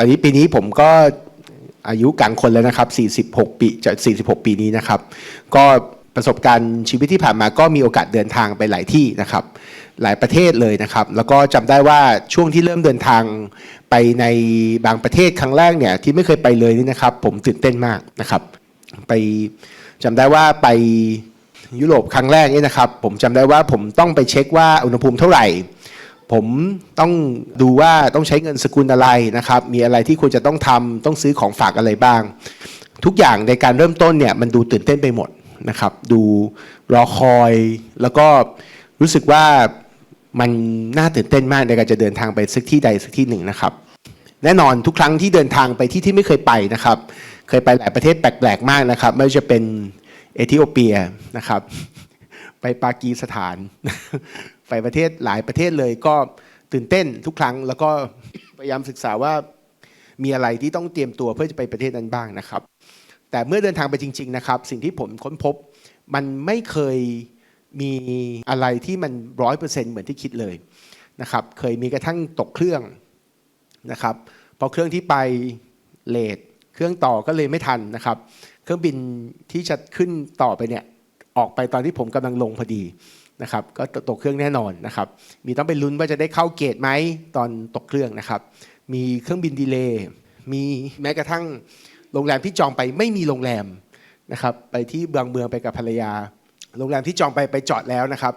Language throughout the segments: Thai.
ตอนนี้ปีนี้ผมก็อายุกลางคนแล้วนะครับ 46 ปีจะ46 ปีนี้นะครับ ก็ประสบการณ์ชีวิตที่ผ่านมาก็มีโอกาสเดินทางไปหลายที่นะครับ หลายประเทศเลยนะครับ แล้วก็จำได้ว่าช่วงที่เริ่มเดินทางไปในบางประเทศครั้งแรกเนี่ยที่ไม่เคยไปเลยนี่นะครับ ผมตื่นเต้นมากนะครับ ไปจำได้ว่าไปยุโรปครั้งแรกนี่นะครับ ผมจำได้ว่าผมต้องไปเช็คว่าอุณหภูมิเท่าไหร่ ผมต้องดูว่าต้องใช้เงินสกุลอะไรนะครับ มีอะไรที่ควรจะต้องทำต้องซื้อของฝากอะไรบ้าง ทุกอย่างในการเริ่มต้นเนี่ยมันดูตื่นเต้นไปหมดนะครับ ดูรอคอย แล้วก็รู้สึกว่ามันน่าตื่นเต้นมากในการจะเดินทางไปสักที่ใดสักที่หนึ่งนะครับ แน่นอนทุกครั้งที่เดินทางไปที่ที่ไม่เคยไปนะครับ เคยไปหลายประเทศแปลกๆมากนะครับ ไม่ว่าจะเป็นเอธิโอเปียนะครับ ไปปากีสถาน ไปประเทศหลายประเทศเลยก็ตื่นเต้นทุกครั้ง แล้วก็พยายามศึกษาว่ามีอะไรที่ต้องเตรียมตัวเพื่อจะไปประเทศนั้นบ้างนะครับ แต่เมื่อเดินทางไปจริง ๆ นะครับ สิ่งที่ผมค้นพบมันไม่เคยมีอะไรที่มันร้อยเปอร์เซ็นต์เหมือนที่คิดเลยนะครับ เคยมีกระทั่งตกเครื่องนะครับพอเครื่องที่ไปเลทเครื่องต่อก็เลยไม่ทันนะครับ เครื่องบินที่จะขึ้นต่อไปเนี่ย ออกไปตอนที่ผมกำลังลงพอดีนะครับก็ตกเครื่องแน่นอนนะครับ มีต้องไปลุ้นว่าจะได้เข้าเกตไหมตอนตกเครื่องนะครับ มีเครื่องบินดีเลย์มีแม้กระทั่งโรงแรมที่จองไปไม่มีโรงแรมนะครับ ไปที่บางเมืองไปกับภรรยา โรงแรมที่จองไปไปจอดแล้วนะครับ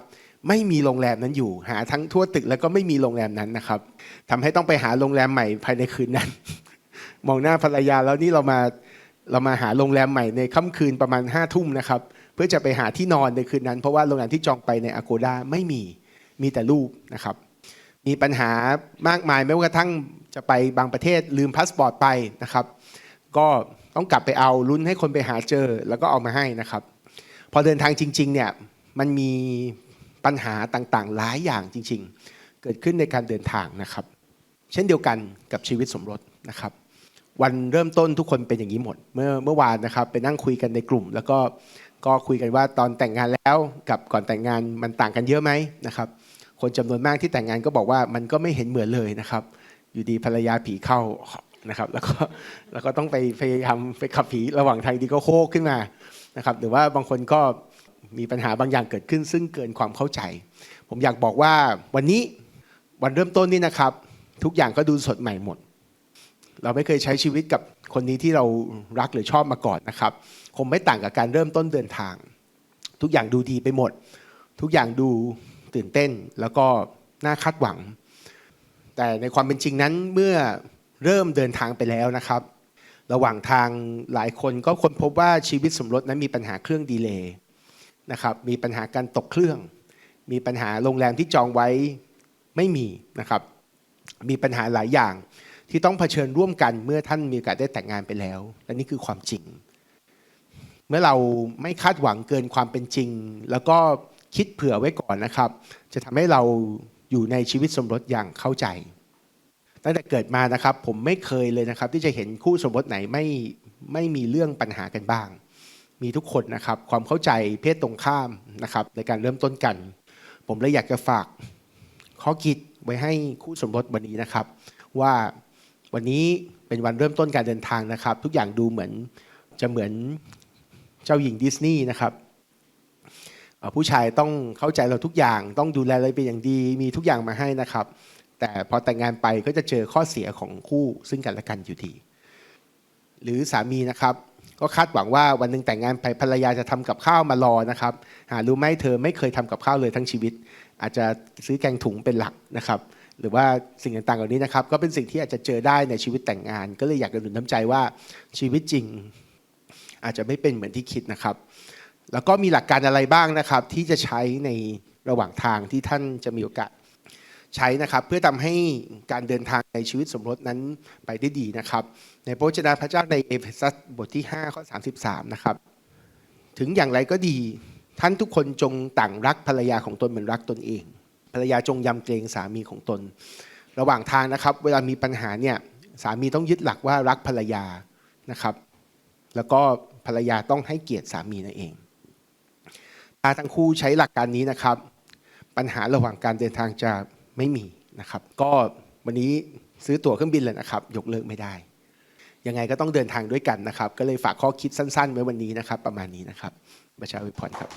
ไม่มีโรงแรมนั้นอยู่ หาทั้งทั่วตึกแล้วก็ไม่มีโรงแรมนั้นนะครับทำให้ต้องไปหาโรงแรมใหม่ภายในคืนนั้น มองหน้าภรรยาแล้วนี่เรามาเรามาหาโรงแรมใหม่ในค่ำคืนประมาณห้าทุ่มนะครับ เพื่อจะไปหาที่นอนในคืนนั้น เพราะว่าโรงแรมที่จองไปในอ g โกดาไม่มีมีแต่รูปนะครับ มีปัญหามากมายไม่ว่ากระทั่งจะไปบางประเทศลืมพาสปอร์ตไปนะครับ ก็ต้องกลับไปเอาลุ้นให้คนไปหาเจอแล้วก็เอามาให้นะครับ พอเดินทางจริง ๆ เนี่ยมันมีปัญหาต่างๆ หลายอย่างจริง ๆ เกิดขึ้นในการเดินทางนะครับ เช่นเดียวกันกับชีวิตสมรสนะครับ วันเริ่มต้นทุกคนเป็นอย่างนี้หมด เมื่อเมื่อวานนะครับไปนั่งคุยกันในกลุ่ม แล้วก็ ก็คุยกันว่าตอนแต่งงานแล้วกับก่อนแต่งงานมันต่างกันเยอะไหมนะครับ คนจำนวนมากที่แต่งงานก็บอกว่ามันก็ไม่เห็นเหมือนเลยนะครับ อยู่ดีภรรยาผีเข้านะครับ แล้วก็แล้วก็ต้องไปพยายามไปขับผีระหว่างทางดีก็โคกขึ้นมานะครับ หรือว่าบางคนก็มีปัญหาบางอย่างเกิดขึ้น ซึ่งเกินความเข้าใจ ผมอยากบอกว่าวันนี้วันเริ่มต้นนี่นะครับ ทุกอย่างก็ดูสดใหม่หมด เราไม่เคยใช้ชีวิตกับ คนนี้ที่เรารักหรือชอบมาก่อนนะครับคงไม่ต่างกับการเริ่มต้นเดินทาง ทุกอย่างดูดีไปหมด ทุกอย่างดูตื่นเต้นแล้วก็น่าคาดหวัง แต่ในความเป็นจริงนั้นเมื่อเริ่มเดินทางไปแล้วนะครับ ระหว่างทางหลายคนก็ค้นพบว่าชีวิตสมรสนั้นมีปัญหาเครื่องดีเลย์นะครับมีปัญหาการตกเครื่อง มีปัญหาโรงแรมที่จองไว้ไม่มีนะครับ มีปัญหาหลายอย่าง ที่ต้องเผชิญร่วมกันเมื่อท่านมีโอกาสได้แต่งงานไปแล้ว และนี่คือความจริง เมื่อเราไม่คาดหวังเกินความเป็นจริง แล้วก็คิดเผื่อไว้ก่อนนะครับ จะทำให้เราอยู่ในชีวิตสมรสอย่างเข้าใจ ตั้งแต่เกิดมานะครับ ผมไม่เคยเลยนะครับ ที่จะเห็นคู่สมรสไหนไม่ไม่มีเรื่องปัญหากันบ้าง มีทุกคนนะครับ ความเข้าใจเพศตรงข้ามนะครับ ในการเริ่มต้นกัน ผมเลยอยากจะฝากข้อคิดไว้ให้คู่สมรสวันนี้นะครับ ว่า วันนี้เป็นวันเริ่มต้นการเดินทางนะครับ ทุกอย่างดูเหมือนจะเหมือนเจ้าหญิงดิสนีย์นะครับผู้ชายต้องเข้าใจเราทุกอย่างต้องดูแลเราเป็นอย่างดีมีทุกอย่างมาให้นะครับ แต่พอแต่งงานไปก็จะเจอข้อเสียของคู่ซึ่งกันและกันอยู่ดี หรือสามีนะครับ ก็คาดหวังว่าวันหนึ่งแต่งงานไปภรรยาจะทำกับข้าวมารอนะครับหารู้ไหมเธอไม่เคยทำกับข้าวเลยทั้งชีวิต อาจจะซื้อแกงถุงเป็นหลักนะครับ หรือว่าสิ่งต่างๆเหล่านี้นะครับ ก็เป็นสิ่งที่อาจจะเจอได้ในชีวิตแต่งงาน ก็เลยอยากจะหนุนน้ำใจว่าชีวิตจริง อาจจะไม่เป็นเหมือนที่คิดนะครับ แล้วก็มีหลักการอะไรบ้างนะครับ ที่จะใช้ในระหว่างทางที่ท่านจะมีโอกาสใช้นะครับเพื่อทำให้การเดินทางในชีวิตสมรสนั้นไปได้ดีนะครับ ในพระวจนะพระเจ้าในเอเฟซัสบทที่5ข้อ33นะครับถึงอย่างไรก็ดี ท่านทุกคนจงต่างรักภรรยาของตนเหมือนรักตนเอง ภรรยาจงยำเกรงสามีของตน ระหว่างทางนะครับ เวลามีปัญหาเนี่ยสามีต้องยึดหลักว่ารักภรรยานะครับ แล้วก็ภรรยาต้องให้เกียรติสามีนั่นเองถ้าทั้งคู่ใช้หลักการนี้นะครับ ปัญหาระหว่างการเดินทางจะไม่มีนะครับ ก็วันนี้ซื้อตั๋วเครื่องบินเลยนะครับ ยกเลิกไม่ได้ ยังไงก็ต้องเดินทางด้วยกันนะครับ ก็เลยฝากข้อคิดสั้นๆ ไว้วันนี้นะครับ ประมาณนี้นะครับประชาวิพรครับ